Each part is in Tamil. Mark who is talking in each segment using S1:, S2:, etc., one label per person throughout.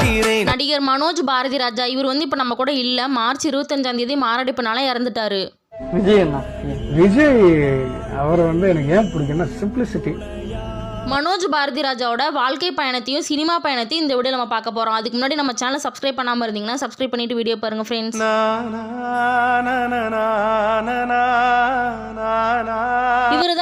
S1: இருக்கிறேன்
S2: நடிகர் மனோஜ் பாரதி ராஜா இவர் வந்து இப்போ நம்ம கூட இல்லை. மார்ச் இருபத்தஞ்சாம் தேதி மாரடைப்புனால இறந்துட்டாரு.
S3: விஜய் அண்ணா. விஜய் அவர் வந்து எனக்கு ஏன் பிடிக்கும்னா சிம்பிளிசிட்டி
S2: மனோஜ் பாரதி ராஜாவோட வாழ்க்கை பயணத்தையும் சினிமா பயணத்தையும் இந்த வீடியோ நம்ம பார்க்க போறோம். அதுக்கு முன்னாடி நம்ம சேனல் சப்ஸ்கிரைப் பண்ணாம இருந்தீங்கன்னா சப்ஸ்கிரைப் பண்ணிட்டு வீடியோ பாருங்க ஃப்ரெண்ட்ஸ்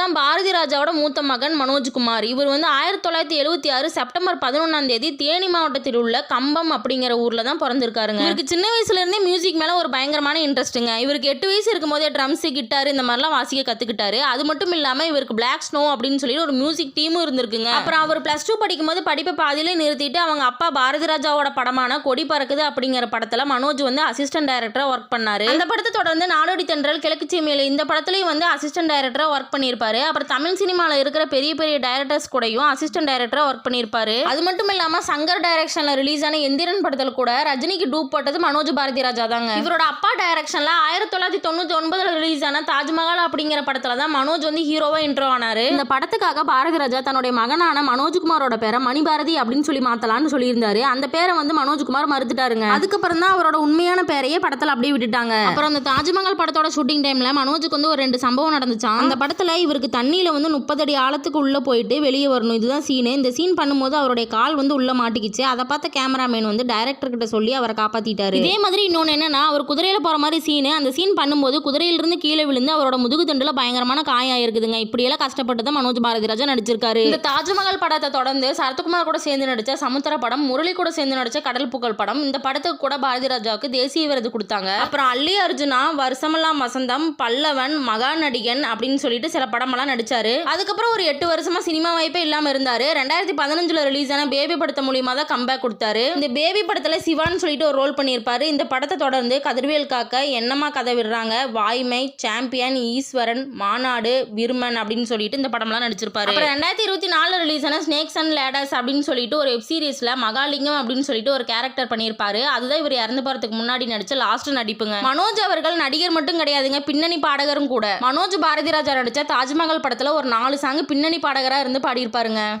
S2: தான் பாரதி ராஜாவோட மூத்த மகன் மனோஜ்குமார் இவர் வந்து ஆயிரத்தி தொள்ளாயிரத்தி எழுபத்தி ஆறு செப்டம்பர் பதினொன்றாம் தேதி தேனி மாவட்டத்தில் உள்ள கம்பம் அப்படிங்கிற ஊர்ல தான் பிறந்திருக்காருங்க. இவருக்கு சின்ன வயசுல இருந்தே மியூசிக் மேல ஒரு பயங்கரமான இன்ட்ரெஸ்ட்டுங்க இவருக்கு எட்டு வயசு இருக்கும் போதே ட்ரம்ஸ் கிட்டார் இந்த மாதிரிலாம் வாசிக்க கத்துக்கிட்டாரு. அது மட்டும் இல்லாம இவருக்கு பிளாக் ஸ்னோ அப்படின்னு சொல்லி ஒரு மியூசிக் டீமும் இருந்திருக்குங்க. அப்புறம் அவர் பிளஸ் டூ படிக்கும் போது படிப்பை பாதியிலே நிறுத்திட்டு அவங்க அப்பா பாரதி ராஜாவோட படமான கொடி பறக்குது அப்படிங்கிற படத்துல மனோஜ் வந்து அசிஸ்டன்ட் டைரக்டரா ஒர்க் பண்ணாரு. அந்த படத்தை தொடர்ந்து நாடோடி தென்றல் கிழக்கு சீமையில இந்த படத்துலயும் வந்து அசிஸ்டன்ட் டைரக்டரா ஒர்க் பண்ணியிருப்பாரு. அப்புறம் தமிழ் சினிமால இருக்கிற பெரிய பெரிய டைரக்டர்ஸ் கூடயும் அசிஸ்டன்ட் டைரக்டராக ஒர்க் பண்ணியிருப்பாரு. அது மட்டும் இல்லாம சங்கர் டைரக்ஷனில் ரிலீஸ் ஆன எந்திரன் படத்துல கூட ரஜினிக்கு டூப் போட்டது மனோஜ் பாரதி ராஜா தாங்க. இவரோட அப்பா டைரக்ஷன்ல ஆயிரத்தி தொள்ளாயிரத்தி தொண்ணூத்தி ஒன்பதில் ரிலீஸ் ஆன தாஜ்மஹால் அப்படிங்கிற படத்துல தான் மனோஜ் வந்து ஹீரோவாக இன்ட்ரோ ஆனார். இந்த படத்துக்காக பாரதி ராஜா தன்னுடைய மகனான மனோஜ்குமாரோட பேரை மணிபாரதி அப்படின்னு சொல்லி மாத்தலாம்னு சொல்லியிருந்தாரு. அந்த பேரை வந்து மனோஜ்குமார் மறுத்துட்டாருங்க. அதுக்கப்புறம் தான் அவரோட உண்மையான பேரையே படத்துல அப்படியே விட்டுட்டாங்க. அப்புறம் அந்த தாஜ்மஹால் படத்தோட ஷூட்டிங் டைம்ல மனோஜுக்கு வந்து ஒரு ரெண்டு சம்பவம் நடந்துச்சான் அந்த படத்துல இவருக்கு தண்ணியில வந்து முப்பது அடி ஆழத்துக்கு உள்ள போயிட்டு வெளியே வரணும். இதுதான் சீனு இந்த சீன் பண்ணும்போது அவருடைய கால் வந்து உள்ள மாட்டிக்கிச்சு. அதை பார்த்த கேமராமேன் வந்து டைரக்டர் கிட்ட சொல்லி அவரை காப்பாத்திட்டாரு. இதே மாதிரி இன்னொன்னு என்னன்னா அவர் குதிரையில போற மாதிரி சீனு அந்த சீன் பண்ணும்போது குதிரையில இருந்து கீழே விழுந்து அவரோட முதுகு தண்டுல பயங்கரமான காயம் இருக்குதுங்க இப்படியெல்லாம் கஷ்டப்பட்டு தான் மனோஜ் பாரதி ராஜா நடிச்சிருக்காரு. இந்த தாஜ்மஹால் படத்தை தொடர்ந்து சரத்குமார் கூட சேர்ந்து நடிச்ச சமுத்திர படம் முரளி கூட சேர்ந்து நடிச்ச கடல் புகழ் படம் இந்த படத்துக்கு கூட பாரதி ராஜாவுக்கு தேசிய விருது கொடுத்தாங்க. அப்புறம் அல்லி அர்ஜுனா வருஷமெல்லாம் வசந்தம் பல்லவன் மகா நடிகன் அப்படின்னு சொல்லிட்டு சில படமெல்லாம் நடிச்சாரு. அதுக்கப்புறம் ஒரு எட்டு வருஷமா சினிமா வாய்ப்பே இல்லாம இருந்தாரு. ரெண்டாயிரத்தி பதினஞ்சுல ரிலீஸ் ஆன பேபி படத்தை மூலியமா தான் கம்பேக் கொடுத்தாரு. இந்த பேபி படத்துல சிவான்னு சொல்லிட்டு ஒரு ரோல் பண்ணியிருப்பாரு. இந்த படத்தை தொடர்ந்து கதிர்வேல் காக்க என்னமா கதை விடுறாங்க? வாய்மை சாம்பியன் ஈஸ்வரன் மாநாடு விருமன் அப்படின்னு சொல்லிட்டு இந்த படம்லாம் நடிச்சிருப்பாரு. அப்புறம் ரெண்டாயிரத்தி இருபத்தி நாலு ரிலீஸ் ஆன ஸ்னேக்ஸ் அண்ட் லேடர்ஸ் அப்படின்னு சொல்லிட்டு ஒரு வெப் சீரிஸ்ல மகாலிங்கம் அப்படின்னு சொல்லிட்டு ஒரு கேரக்டர் பண்ணியிருப்பாரு. அதுதான் இவர் இறந்து போறதுக்கு முன்னாடி நடிச்ச லாஸ்ட் நடிப்புங்க. மனோஜ் அவர்கள் நடிகர் மட்டும் கிடையாதுங்க பின்னணி பாடகரும் கூட. மனோஜ் பாரதி ராஜா நடிச்ச தாஜ்மஹால் படத்துல ஒரு நாலு சாங் பின்னணி பாடகரா இருந்து பாடியிருப்பாருங்க.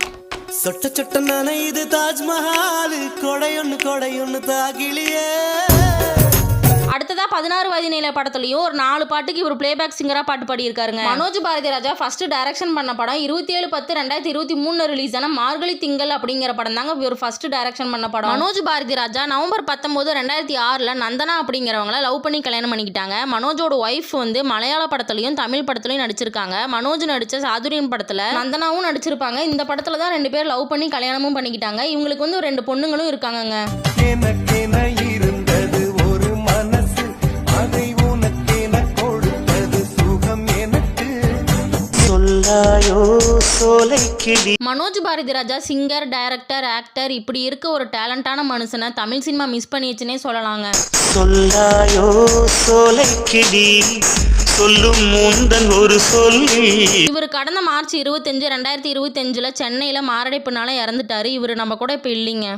S1: சொட்ட சொட்ட இது தாஜ்மஹால். கொடையொன்னு கொடையொன்னு தாகிலியே.
S2: பதினாறு வயது நிலை படத்துலயும் ஒரு நாலு பாட்டுக்கு இவர் பிளேபேக் சிங்கரா பாட்டு பாடியிருக்காருங்க. மனோஜ் பாரதி ராஜா ஃபர்ஸ்ட் டைரக்ஷன் பண்ண படம் இருபத்தி ஏழு பத்து ரெண்டாயிரத்தி இருபத்தி மூணு ரிலீஸ் ஆன மார்கழி திங்கள் அப்படிங்கிற படம் தாங்க இவர் ஃபர்ஸ்ட் டைரக்ஷன் பண்ண படம். மனோஜ் பாரதி ராஜா நவம்பர் பத்தொன்பது ரெண்டாயிரத்தி ஆறுல நந்தனா அப்படிங்கிறவங்கள லவ் பண்ணி கல்யாணம் பண்ணிக்கிட்டாங்க. மனோஜோட ஒய்ஃப் வந்து மலையாள படத்துலயும் தமிழ் படத்துலயும் நடிச்சிருக்காங்க. மனோஜ் நடிச்ச சாதுரியன் படத்துல நந்தனாவும் நடிச்சிருப்பாங்க. இந்த படத்துல தான் ரெண்டு பேர் லவ் பண்ணி கல்யாணமும் பண்ணிக்கிட்டாங்க. இவங்களுக்கு வந்து ரெண்டு பொண்ணுங்களும் இருக்காங்கங்க.
S1: சொல்லாயோ சோலை கிளி.
S2: Manoj Bharathi Raja singer director actor இப்படி இருக்க ஒரு டேலண்டான மனுஷனை தமிழ் சினிமா மிஸ் பண்ணிடுச்சுன்னே சொல்லலாங்க.
S1: சொல்லாயோ? சோலை கிளி. சொல்லும் முந்தன் ஒரு சொல்லி
S2: இவர் கடந்த மார்ச் இருபத்தஞ்சு ரெண்டாயிரத்தி இருபத்தஞ்சுல சென்னையில மாரடைப்புனால இறந்துட்டாரு. இவர் நம்ம கூட இப்போ இல்லைங்க.